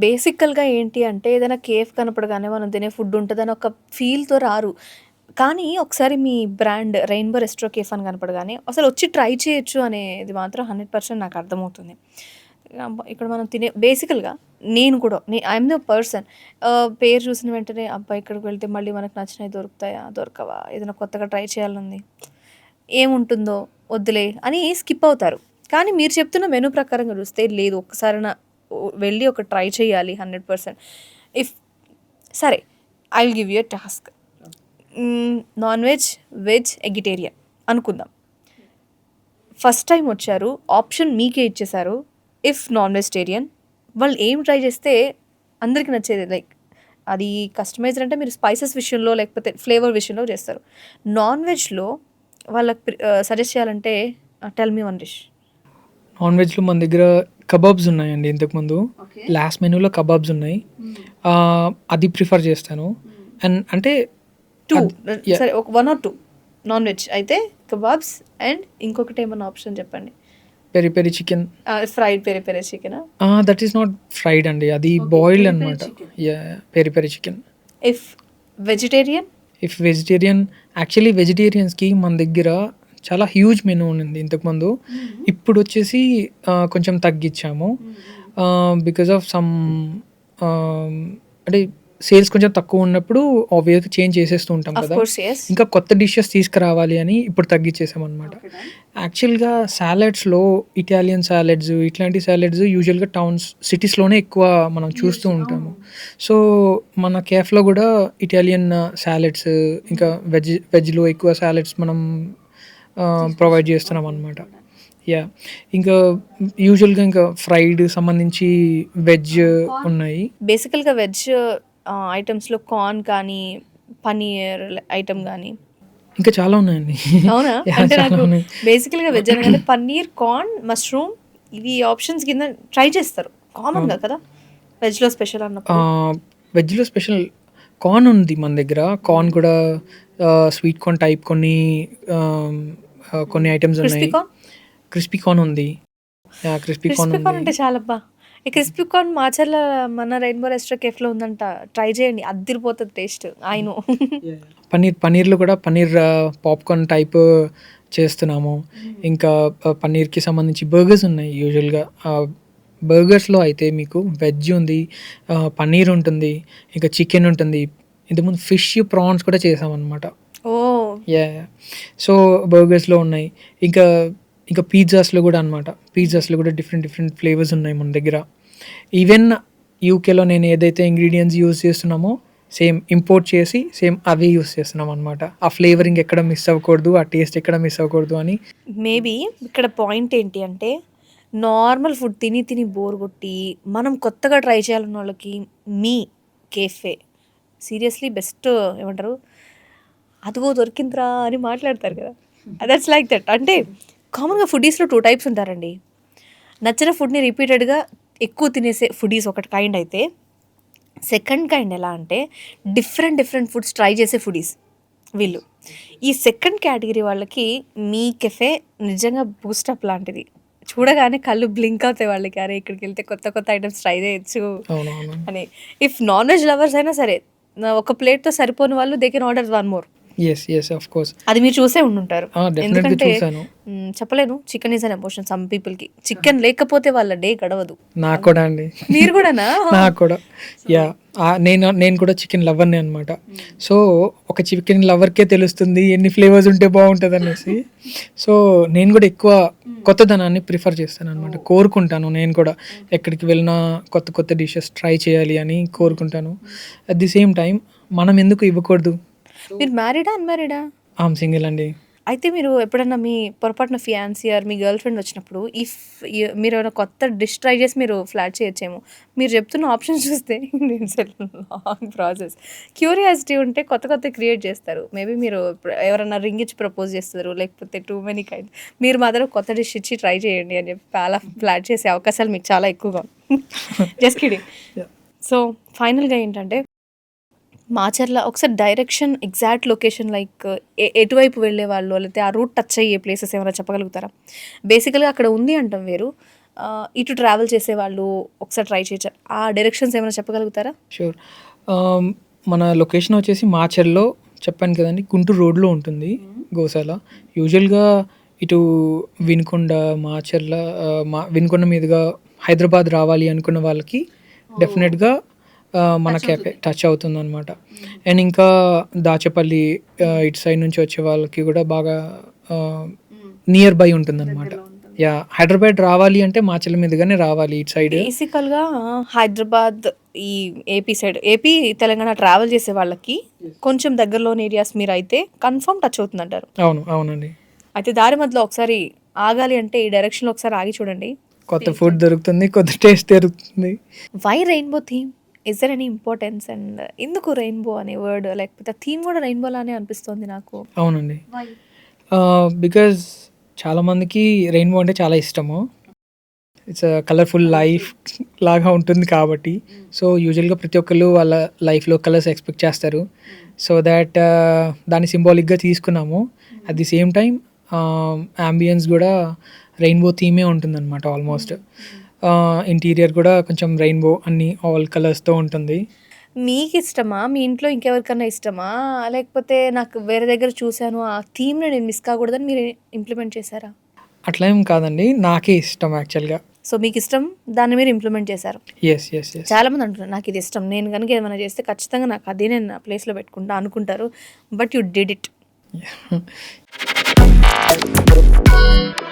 బేసికల్‌గా ఏంటి అంటే ఏదైనా కేఫ్ కనపడగానే మనం తినే ఫుడ్ ఉంటుందని ఒక ఫీల్‌తో రారు. కానీ ఒకసారి మీ బ్రాండ్ రెయిన్‌బో రెస్ట్రో కేఫ్ అని కనపడగానే అసలు వచ్చి ట్రై చేయొచ్చు అనేది మాత్రం 100% నాకు అర్థమవుతుంది. ఇక్కడ మనం తినే బేసికల్‌గా నేను కూడా నే ఐఎమ్ ద పర్సన్ పేరు చూసిన వెంటనే అబ్బాయి ఇక్కడికి వెళ్తే మళ్ళీ మనకు నచ్చినవి దొరుకుతాయా? దొరకవా? ఏదైనా కొత్తగా ట్రై చేయాలని ఏముంటుందో వద్దులే అని స్కిప్ అవుతారు. కానీ మీరు చెప్తున్న మెనూ ప్రకారంగా చూస్తే లేదు ఒక్కసారైనా వెళ్ళి ఒక ట్రై చేయాలి 100%. ఇఫ్ సరే I will give you task. Non veg, veg, eggetarian అనుకుందాం. ఫస్ట్ టైం వచ్చారు. ఆప్షన్ మీకే ఇచ్చేసారు. ఇఫ్ నాన్ వెజిటేరియన్ వాళ్ళు ఏం ట్రై చేస్తే అందరికీ నచ్చేది లైక్ అది కస్టమైజ్డ్ అంటే మీరు స్పైసెస్ విషయంలో లేకపోతే ఫ్లేవర్ విషయంలో చేస్తారు. నాన్ వెజ్‌లో వాళ్ళకి uh, సజెస్ట్ చేయాలంటే tell me one dish. Non వెజ్‌లో మన దగ్గర కబాబ్స్ ఉన్నాయండి ఇంతకుముందు. లాస్ట్ మెనూలో కబాబ్స్ ఉన్నాయి. ఆహ్, అది ప్రిఫర్ చేస్తాను. అండ్ అంటే 2 అద్ యాహ్! సరే ఒక 1 ఆర్ 2 నాన్ వెజ్ అయితే కబాబ్స్ అండ్ ఇంకొకటి ఏమన్నా ఆప్షన్ చెప్పండి. Peri peri chicken. Fried peri peri చికెనా? దట్ ఈస్ నాట్ ఫ్రైడ్ అండి. అది. బాయిల్డ్ అనమాట. Peri peri chicken. If vegetarian? If vegetarian actually వెజిటేరియన్స్‌కి మన దగ్గర చాలా హ్యూజ్ మెనూ ఉన్నింది ఇంతకుముందు. హ్మ్. ఇప్పుడొచ్చేసి ఆహ్, కొంచెం. ఆహ్, బికాస్ ఆఫ్ సమ్ అంటే సేల్స్ కొంచెం తక్కువ ఉన్నప్పుడు ఆబ్వియస్‌గా చేంజ్ చేసేస్తూ ఉంటాం కదా! ఇంకా కొత్త డిషెస్ తీసుకురావాలి అని ఇప్పుడు తగ్గిచ్చేసామనమాట. Okay done. యాక్చువల్‌గా సాలడ్స్‌లో ఇటాలియన్ సాలడ్స్ ఇట్లాంటి సాలడ్స్ యూజువల్‌గా టౌన్స్ సిటీస్‌లోనే ఎక్కువ మనం చూస్తూ ఉంటాము. సో, మన కేఫ్‌లో గూడా ఇటాలియన్ సాలడ్స్ ఇంకా వెజ్ వెజ్‌లో ఎక్కువ సాలడ్స్ మనం ప్రొవైడ్ చేస్తున్నామనమాట. యాహ్! ఇంకా యూజువల్‌గా ఇంకా ఫ్రైడ్ సంబంధించి వెజ్ కార్న్ ఉన్నాయి. బేసికల్‌గా వెజ్ ఐటెమ్స్‌లో కార్న్ కానీ, పన్నీర్ ఐటెమ్ గానీ ఇంకా చాలా ఉన్నాయండి. అవునా? అంటే నాకు. బేసికల్‌గా వెజ్ అనగానే పన్నీర్, కార్న్, మష్రూమ్ ఇవి ఆప్షన్స్ కింద ట్రై చేస్తారు. కామన్‌గా. కదా! వెజ్‌లో స్పెషల్. ఆహ్, వెజ్‌లో స్పెషల్ కార్న్ ఉంది మన దగ్గర. కార్న్ కూడా స్వీట్ కార్న్ టైప్ కొన్ని కొన్ని ఐటెమ్స్ ఉన్నాయి. క్రిస్పీ కార్న్ ఉంది. క్రిస్పీ కార్న్ క్రిస్పీ కార్న్ ఉంది. అంటే చాలబ్బా! ఈ క్రిస్పీ కార్న్ మాచర్ల మన రెయిన్బో రెస్టో కేఫ్‌లో ఉందంట. ట్రై చేయండి. అద్దిరిపోతది టేస్ట్. I know. పన్నీర్ పన్నీర్‌లో కూడా పన్నీర్ పాప్‌కార్న్ టైప్ చేస్తున్నాము. హ్మ్. ఇంకా పన్నీర్‌కి సంబంధించి బర్గర్స్ ఉన్నాయి యూజువల్‌గా. బర్గర్స్‌లో అయితే మీకు వెజ్ ఉంది. పన్నీర్ ఉంటుంది. ఇంకా చికెన్ ఉంటుంది. ఇంతకుముందు ఫిష్, ప్రాన్స్ కూడా చేసామనమాట. యా సో, బర్గర్స్‌లో ఉన్నాయి. ఇంకా ఇంకా పిజ్జాస్‌లో కూడా అనమాట. పిజ్జాస్‌లో కూడా డిఫరెంట్ డిఫరెంట్ ఫ్లేవర్స్ ఉన్నాయి మన దగ్గర. ఈవెన్ యూకేలో నేను ఏదైతే ఇంగ్రీడియంట్స్ యూజ్ చేస్తున్నామో సేమ్ ఇంపోర్ట్ చేసి సేమ్ అవే యూస్ చేస్తున్నాం అనమాట ఆ ఫ్లేవరింగ్ ఎక్కడ మిస్ అవ్వకూడదు. ఆ టేస్ట్ ఎక్కడ మిస్ అవ్వకూడదు అని. మేబీ ఇక్కడ పాయింట్ ఏంటి అంటే నార్మల్ ఫుడ్ తిని తిని బోర్ కొట్టి మనం కొత్తగా ట్రై చేయాలన్న వాళ్ళకి మీ కేఫే సీరియస్‌లీ బెస్ట్ ఏమంటారు? అదిగో దొరికిందిరా అని మాట్లాడతారు కదా! That's like that. అంటే కామన్‌గా ఫుడీస్‌లో 2 టైప్స్ ఉంటారండి. నచ్చిన ఫుడ్‌ని రిపీటెడ్‌గా ఎక్కువ తినేసే ఫుడీస్ ఒకటి కైండ్ అయితే, సెకండ్ కైండ్ ఎలా అంటే డిఫరెంట్ డిఫరెంట్ ఫుడ్స్ ట్రై చేసే ఫుడీస్ వీళ్ళు. ఈ సెకండ్ కేటగిరీ వాళ్ళకి మీ కెఫే నిజంగా బూస్టప్ లాంటిది. చూడగానే కళ్ళు బ్లింక్ అవుతాయి వాళ్ళకి. అరే! ఇక్కడికెళ్తే కొత్త కొత్త ఐటెమ్స్ ట్రై చేయొచ్చు. అని. ఇఫ్ నాన్ వెజ్ లవర్స్ అయినా సరే ఒక ప్లేట్‌తో సరిపోని వాళ్ళు they can order one more. Yes. Yes. Of course. అది మీరు చూసే ఉండుంటారు. డెఫినెట్‌గా ఎందుకంటే. చెప్పలేను. Chicken is an emotion some పీపుల్‌కి. చికెన్ లేకపోతే వాళ్ళ డే గడవదు. నాకు కూడా అండి. మీరు కూడానా? నాకు కూడా. ఆహ్, నేను నేను కూడా చికెన్ లవర్‌నే అనమాట. సో, ఒక చికెన్ లవర్‌కే తెలుస్తుంది ఎన్ని ఫ్లేవర్స్ ఉంటే బావుంటదనేసి. సో, నేను కూడా ఎక్కువ కొత్తదనాన్ని ప్రిఫర్ చేస్తాననమాట. కోరుకుంటాను నేను కూడా. ఎక్కడికి వెళ్ళినా కొత్త కొత్త డిషెస్ ట్రై చేయాలి అని కోరుకుంటాను. అట్ ది సేమ్ టైమ్ మనం ఎందుకు ఇవ్వకూడదు? మీరు మ్యారీడా? అన్‌మ్యారీడా? ఐ యామ్ సింగిల్ అండి. అయితే మీరు ఎప్పుడన్నా మీ పొరపాటున ఫియాన్సీ ఆర్ మీ గర్ల్ ఫ్రెండ్ వచ్చినప్పుడు ఇఫ్ యు మీరేమైనా కొత్త డిష్ ట్రై చేసి మీరు ఫ్లాట్ చేయొచ్చేమో. మీరు చెప్తున్న ఆప్షన్స్ చూస్తే లాంగ్ ప్రాసెస్. క్యూరియాసిటీ ఉంటే కొత్త కొత్తవి క్రియేట్ చేస్తారు. మేబీ మీరు ఎవరన్నా రింగ్ ఇచ్చి ప్రపోజ్ చేస్తారు. లేకపోతే టూ మెనీ కైండ్స్. మీరు మాత్రం కొత్త డిష్ ఇచ్చి ట్రై చేయండి అని చెప్పి అలా ఫ్లాట్ చేసే అవకాశాలు మీకు చాలా ఎక్కువగా జస్ట్ కిడింగ్. సో, ఫైనల్‌గా ఏంటంటే మాచర్ల ఒకసారి డైరెక్షన్ ఎగ్జాక్ట్ లొకేషన్ లైక్ ఎటువైపు వెళ్ళేవాళ్ళో లేకపోతే ఆ రూట్ టచ్ అయ్యే ప్లేసెస్ ఏమైనా చెప్పగలుగుతారా? బేసికల్‌గా అక్కడ ఉంది అంటాం వేరు. ఇటు ట్రావెల్ చేసేవాళ్ళు ఒకసారి ట్రై చేయొచ్చు. ఆ డైరెక్షన్స్ ఏమైనా చెప్పగలుగుతారా? షూర్. ఆహ్, మన లొకేషన్ వచ్చేసి మాచర్‌లో చెప్పాను కదండీ! గుంటూరు రోడ్‌లో ఉంటుంది గోశాల. యూజువల్‌గా ఇటు వినుకొండ, మాచర్ల మా వినుకొండ మీదుగా హైదరాబాద్ రావాలి అనుకున్న వాళ్ళకి డెఫినెట్‌గా ఆహ్, మన క్యాఫే టచ్ అవుతుందనమాట. అండ్ ఇంకా దాచేపల్లి ఇటు సైడ్ నుంచి వచ్చే వాళ్ళకి కూడా బాగా ఆహ్, నియర్ బై ఉంటుందనమాట. యాహ్! హైదరాబాద్ రావాలి అంటే మాచర్ల మీదుగానే రావాలి ఇటు సైడ్. బేసికల్‌గా హైదరాబాద్ ఈ AP side AP, Telangana travel చేసే వాళ్ళకి కొంచెం దగ్గరలోని ఏరియాస్ మీరైతే కన్ఫర్మ్ టచ్ అవుతుందంటారు. అవును. అవునండి. అయితే దారి మధ్యలో ఒకసారి ఆగాలి అంటే ఈ డైరెక్షన్‌లో ఒకసారి ఆగి చూడండి. కొత్త ఫుడ్ దొరుకుతుంది. కొత్త టేస్ట్ దొరుకుతుంది. Why rainbow theme? Is there any importance and ఎందుకు రెయిన్బో అనే వర్డ్ లేకపోతే థీమ్ కూడా రెయిన్బో లానే అనిపిస్తుంది నాకు. అవునండి. బికాజ్ చాలామందికి రెయిన్బో అంటే చాలా ఇష్టము. ఇట్స్ ఎ కలర్‌ఫుల్ లైఫ్ లాగా ఉంటుంది కాబట్టి. సో, యూజువల్‌గా ప్రతి ఒక్కళ్ళు వాళ్ళ లైఫ్‌లో కలర్స్ ఎక్స్‌పెక్ట్ చేస్తారు. సో థాట్ దాన్ని సింబాలిక్‌గా తీసుకున్నాము. At the same time ah, ambience గూడా రెయిన్బో థీమే ఉంటుందనమాట ఆల్మోస్ట్. ఆహ్, ఇంటీరియర్ కూడా కొంచెం రెయిన్బో అన్ని ఆల్ కలర్స్‌తో ఉంటుంది. మీకిష్టమా? మీ ఇంట్లో ఇంకెవరికన్నా ఇష్టమా? లేకపోతే నాకు వేరే దగ్గర చూసాను ఆ థీమ్‌ని నేను మిస్ కాకూడదని మీరు ఇంప్లిమెంట్ చేసారా? అట్లా ఏం కాదండి. నాకే ఇష్టం యాక్చువల్‌గా. సో, మీకిష్టం దాన్ని మీరు ఇంప్లిమెంట్ చేశారు. యెస్. యెస్. యెస్. చాలామంది అంటున్నారు నాకిది ఇష్టం. నేను గనుక ఏమైనా చేస్తే ఖచ్చితంగా నాకు అదే నేను నా ప్లేస్‌లో పెట్టుకుంటా అనుకుంటారు. But you did it.